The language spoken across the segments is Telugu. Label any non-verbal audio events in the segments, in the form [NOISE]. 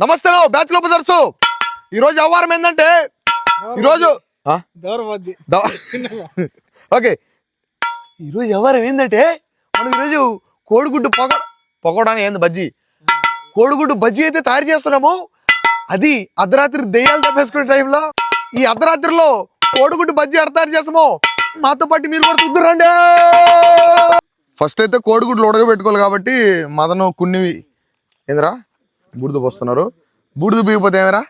నమస్తే బ్యాచ్లో బ్రదర్స్ ఈరోజు వ్యవహారం ఏంటంటే ఈరోజు [LAUGHS] ఓకే. ఈరోజు వ్యవహారం ఏంటంటే మనం ఈరోజు కోడిగుడ్డు పొగ పొగడానికి ఏంది బజ్జీ? కోడిగుడ్డు బజ్జీ అయితే తయారు చేస్తున్నాము. అది అర్ధరాత్రి దెయ్యాలు తప్పేసుకునే టైంలో ఈ అర్ధరాత్రిలో కోడిగుడ్డు బజ్జీ ఎడ తయారు చేస్తామో మాతో పాటు మీరు కూడా చూద్దరండి. ఫస్ట్ అయితే కోడిగుడ్లు ఉడకబెట్టుకోవాలి కాబట్టి మదను కున్నివి ఏందిరా? బూడిద పోస్తున్నారు. బూడిద బిగిపోతే ఏమరా?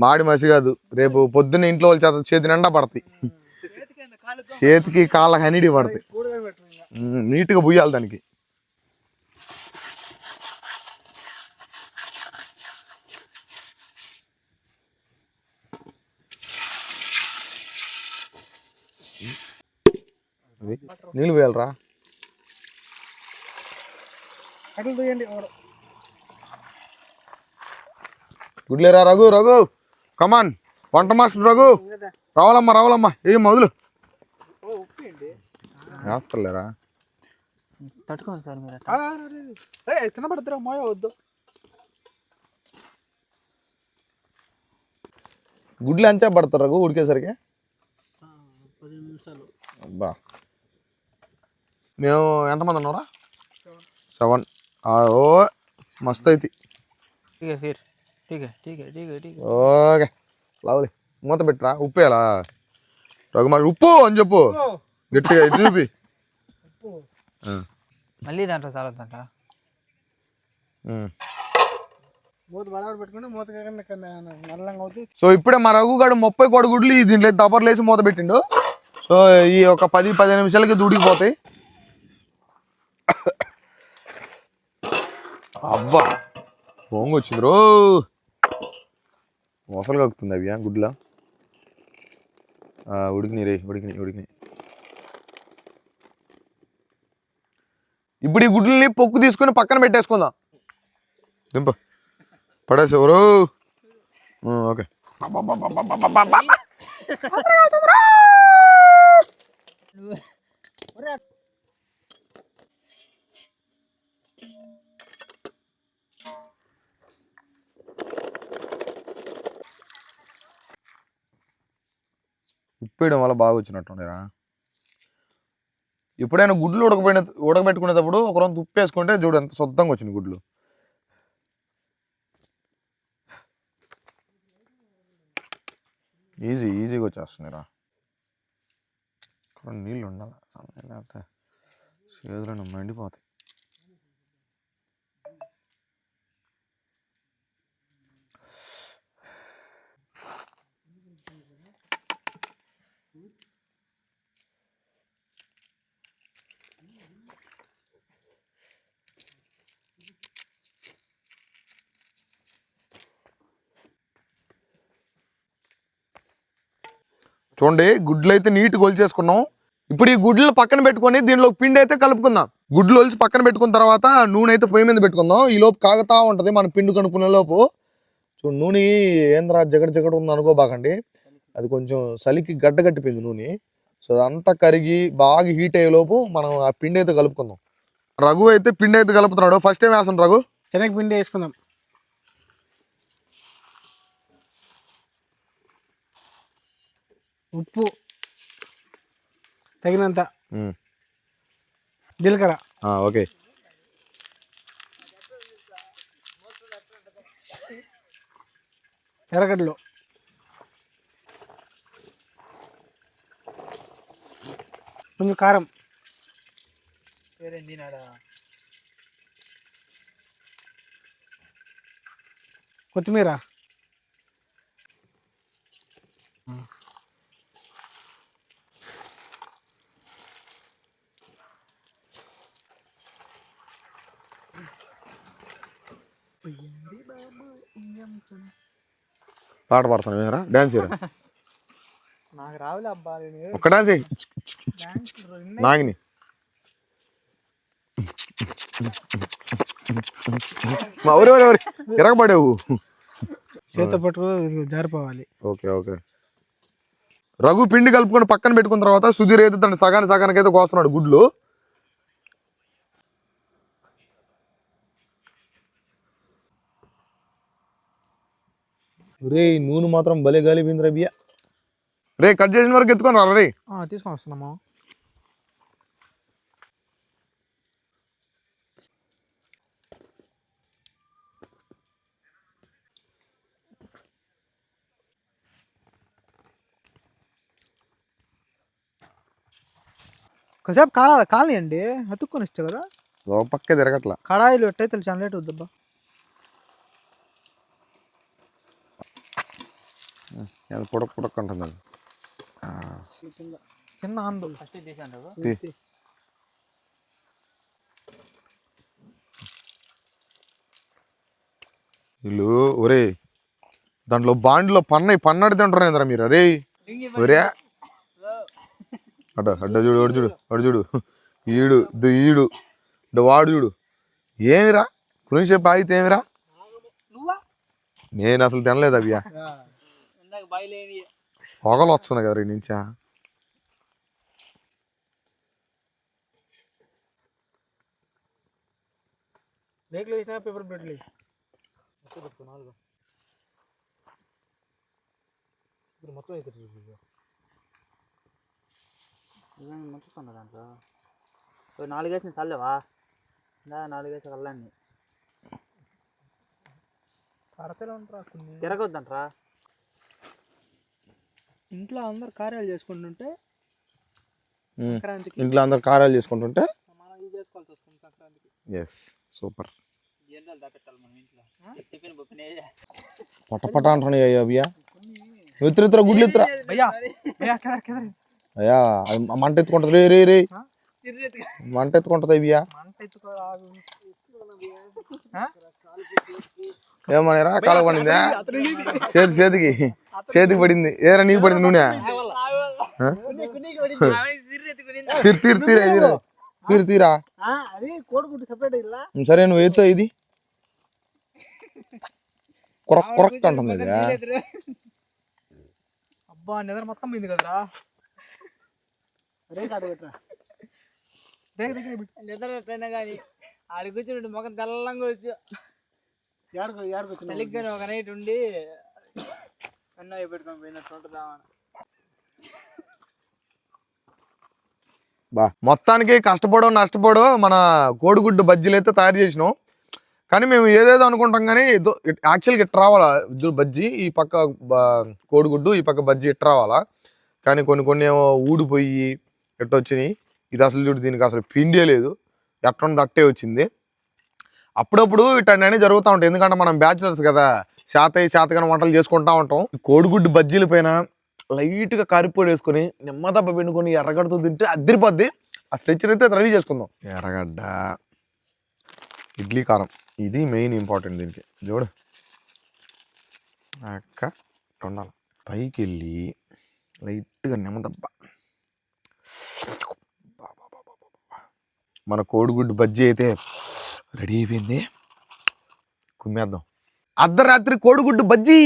మాడి మసి కాదు. రేపు పొద్దున్న ఇంట్లో వాళ్ళ చేత చేతి నిండా పడతాయి. చేతికి కాళ్ళకి అన్నిటి పడతాయి. నీట్గా బుయ్యాలి దానికి. అది నీళ్ళు వేయాలరా కట్టలు తీయండి ఎవరు గుడ్లేరా రఘు రఘు. కమాన్ వంట మాస్టర్ రఘు. రావాలమ్మా రావాలమ్మా. ఏ మొదలు. వేస్తలేరా? తట్టుకోండి సార్ మీరు. ఏ తినబడతారా మోయ వద్దు. గుడ్లు అంచా పడతారు రఘు ఉడికేసరికి? పది నిమిషాలు. అబ్బా. మేము ఎంతమంది ఉన్నారా సెవెన్ ఓ మస్తు అయితే. ठीक है फिर ठीक है ठीक है ठीक है ठीक है ఓకే లవ్లీ మూత పెట్టరా ఉప్పు వేయాలా రఘు మరి ఉప్పు అని చెప్పు గట్టిగా ఇటు చూపి ఉప్పు ఆ, మళ్ళీ దాంట్లో చాలొద్దంట ఉమ్. మూత బరాబర్ పెట్టుకుంటే మూత కాకుండా నల్లంగా అవుతుంది సో ఇప్పుడే మా రఘు గారు ముప్పై కోడి గుడ్లు ఈ దీంట్లో దబర్లు వేసి మూత పెట్టిండు సో ఈ ఒక పది పదిహేను నిమిషాలకి దుడికిపోతాయి అబ్బా పొంగు వచ్చింది రో మొసలు కక్కుతుంది అవి గుడ్ల ఉడికినాయి రే ఉడికినాయి ఉడికినాయి. ఇప్పుడు ఈ గుడ్లని పొక్కు తీసుకొని పక్కన పెట్టేసుకుందాం. దింప. పడేసి ఎవరు? ఓకే. ఉప్పేయడం వల్ల బాగా వచ్చినట్టుండేరా. ఎప్పుడైనా గుడ్లు ఉడకబెట్టిన ఉడకబెట్టుకునేటప్పుడు ఒక ఉప్పు వేసుకుంటే చూడు ఎంత శుద్ధంగా వచ్చింది గుడ్లు. ఈజీ ఈజీగా వచ్చేస్తున్నాయిరా. ఇక్కడ నీళ్ళు ఉండాలి. సమయం లేకపోతే చేతులను మండిపోతాయి. చూడండి గుడ్లు అయితే నీట్గా కొలిచేసుకున్నాం ఇప్పుడు ఈ గుడ్లు పక్కన పెట్టుకొని దీనిలో పిండి అయితే కలుపుకుందాం. గుడ్లు ఒలిచి పక్కన పెట్టుకున్న తర్వాత నూనె అయితే పొయ్యి మీద పెట్టుకుందాం. ఈ లోపు కాగుతా ఉంటుంది మన పిండి కనుక్కునే లోపు. చూడు నూనె ఏంద్రా జగడ జగడ ఉంది అనుకోబాకండి. అది కొంచెం చలికి గడ్డ కట్టిపోయింది నూనె. సో అదంతా కరిగి బాగా హీట్ అయ్యే లోపు మనం ఆ పిండి అయితే కలుపుకుందాం. రఘు అయితే పిండి అయితే కలుపుతున్నాడు. ఫస్ట్ టైం వేస్తాను రఘు? శనగపిండి వేసుకుందాం. ఉప్పు. తగినంత. జీలకర్ర. ఆ, ఓకే. ఎర్రగడ్డలు. కొంచెం కారం. కొత్తిమీర. పాట పాడుతున్నావు ఏరా డాన్స్ చేయరా? నాకు రావులే అబ్బా డాన్స్ నాగిని. మా ఎవరు ఎవరు ఎవరు? ఎరగబడేవు చేతితో పట్టుకుని జారిపోవాలి. Okay okay. రఘు పిండి కలుపుకొని పక్కన పెట్టుకున్న తర్వాత సుధీర్ అయితే తన సగానికి సగానికి అయితే కోస్తున్నాడు గుడ్లు. రే నూనె మాత్రం భలే గాలిపోయిందిరా బియ్య. రే కట్ చేసిన వరకు ఎత్తుకొని రా రే. తీసుకొని వస్తున్నాము? కాసేపు కాలాలి కాలనియండి. అతుక్కొని ఇస్తే కదా? ఓ పక్కే తిరగట్లా. కడాయిలు ఎట్టయితే చాలా లేట్ అవుద్దబ్బా అది పుడక్ పుడక్ అంటుంది కింద అందు. వీళ్ళు ఒరే దాంట్లో బాండ్లో పన్నయి పన్నడి తింటారు మీరు? అరే ఒరే అడ్డ అడ్డ చూడు అడు చూడు అడు చూడు. ఈడు ఈడు వాడు చూడు. ఏమిరా? కొంచెంసేపు ఆగితే ఏమిరా? నేను అసలు తినలేదు అవ్యా. బయలేని పొగలు వస్తున్నాయి కదా ఈ నుంచా? లేకులు వేసినా పేపర్ ప్లేట్లు నాలుగు. ఇప్పుడు మొత్తం అవుతుంది మొత్తుకున్నా దాంట్లో. ఓ నాలుగేసిన చల్లవా? పడతలే ఉంటారా కొన్ని. తిరగొద్దంట్రా. ఇంట్లో అందరు కార్యాలు చేసుకుంటుంటే. సంక్రాంతికి ఇంట్లో అందరు కారాలు చేసుకుంటుంటే? మనం ఇది చేసుకోవాల్సి వస్తుంది సంక్రాంతికి. ఎస్ సూపర్ పట పట అంటున్నాయి అయ్యా అయ్యా ఎత్తురు ఎత్తురా గుడ్లు ఎత్తురా భయ్యా భయ్యా కెదర్ కెదర్ అయ్యా అది మంట ఎత్తుకుంటది. రే రే రే మంట ఎత్తుకుంటది అయ్యా ఏమన్నారా కాలకు పడిందా? చేతి చేతికి. చేతికి పడింది. ఏరా నీకు పడింది నూనె? తీరు తీరు తీరా తీరా. తీరు తీరా? అది కోడిగుడ్డు సెపరేట్ ఇలా సరే నువ్వు ఎత్తో ఇది. కొరక్ కొరక్ అంటుంది ఇది. అబ్బా నిద్ర మొత్తం పోయింది కదరా రేక్ ఆడ పెట్టరా? రేక్ దగ్గర పెట్టు. నిద్ర ఎట్లయినా కానీ ఆడి కూర్చుని మొఖం తెల్లంగా వచ్చు ఏడుకో ఏడుకో తల్లిగ్గానే ఒక నైట్ ఉండి అన్నయ్య పెట్టుకొని పోయినట్టు ఉంటుందామని బా. మొత్తానికి కష్టపడో నష్టపడో మన కోడిగుడ్డు బజ్జీలు అయితే తయారు చేసినాం. కానీ మేము ఏదేదో అనుకుంటాం కానీ యాక్చువల్గా ఇట్ రావాలా? ఇద్దరు బజ్జీ ఈ పక్క కోడిగుడ్డు ఈ పక్క బజ్జీ ఇట్ రావాలా? కానీ కొన్ని కొన్ని ఏమో ఊడిపోయి ఎట్ట వచ్చినాయి ఇది అసలు చూడు దీనికి అసలు పిండే లేదు. ఎట్టుండి అట్టే వచ్చింది. అప్పుడప్పుడు ఇటన్నీ జరుగుతూ ఉంటాయి ఎందుకంటే మనం బ్యాచిలర్స్ కదా. శాతయ్య శాతకన వంటలు చేసుకుంటా ఉంటాం. ఈ కోడిగుడ్డు బజ్జీల పైన లైట్గా కారిపొడి వేసుకొని నిమ్మదబ్బ పిండుకొని ఎర్రగడ్డతో తింటే అద్దరిపోద్ది ఆ స్ట్రెచ్చర్ అయితే రెడీ చేసుకుందాం. ఎర్రగడ్డ ఇడ్లీ కారం. ఇది మెయిన్ ఇంపార్టెంట్ దీనికి. చూడు అక్క ఉండాలి పైకి వెళ్ళి లైట్గా నిమ్మదబ్బ. మన కోడిగుడ్డు బజ్జీ అయితే రెడీ అయిపోయింది. కుమ్మేద్దాం. అర్ధరాత్రి కోడిగుడ్డు బజ్జీ.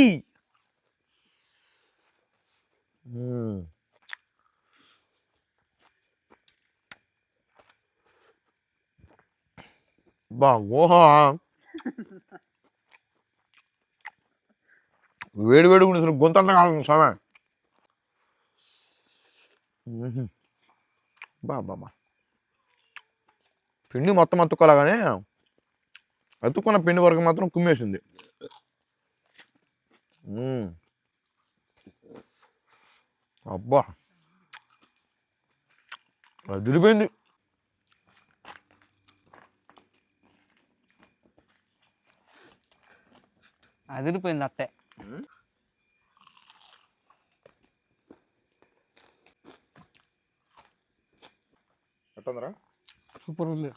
బాగోహా ఓహా. వేడి వేడి కూడా అసలు గొంతంత కాదు స్వామి. బా. పిండి మొత్తం అతుక్కోలాగానే అతుక్కున్న పిండి వరకు మాత్రం కుమ్మేసింది. అబ్బా అదిరిపోయింది అదిరిపోయింది అట్టే సూపర్ ఉంది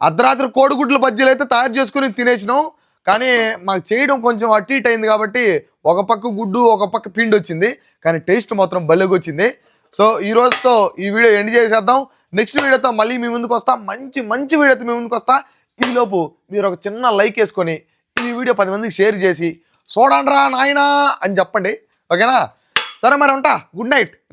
అర్ధరాత్రి కోడిగుడ్ల బజ్జీలు అయితే తయారు చేసుకుని తినేసినాం. కానీ మాకు చేయడం కొంచెం అటు ఇటు అయింది కాబట్టి ఒక పక్క గుడ్డు ఒక పక్క పిండి వచ్చింది. కానీ టేస్ట్ మాత్రం భలేగొచ్చింది సో ఈ రోజుతో ఈ వీడియో ఎండ్ చేసేద్దాం. నెక్స్ట్ వీడియోతో మళ్ళీ మీ ముందుకు వస్తా. మంచి మంచి వీడియోతో మీ ముందుకు వస్తా. ఈలోపు మీరు ఒక చిన్న లైక్ వేసుకొని ఈ వీడియో పది మందికి షేర్ చేసి చూడండిరా నాయనా అని చెప్పండి. ఓకేనా? సరే మరి ఉంటా. Good night.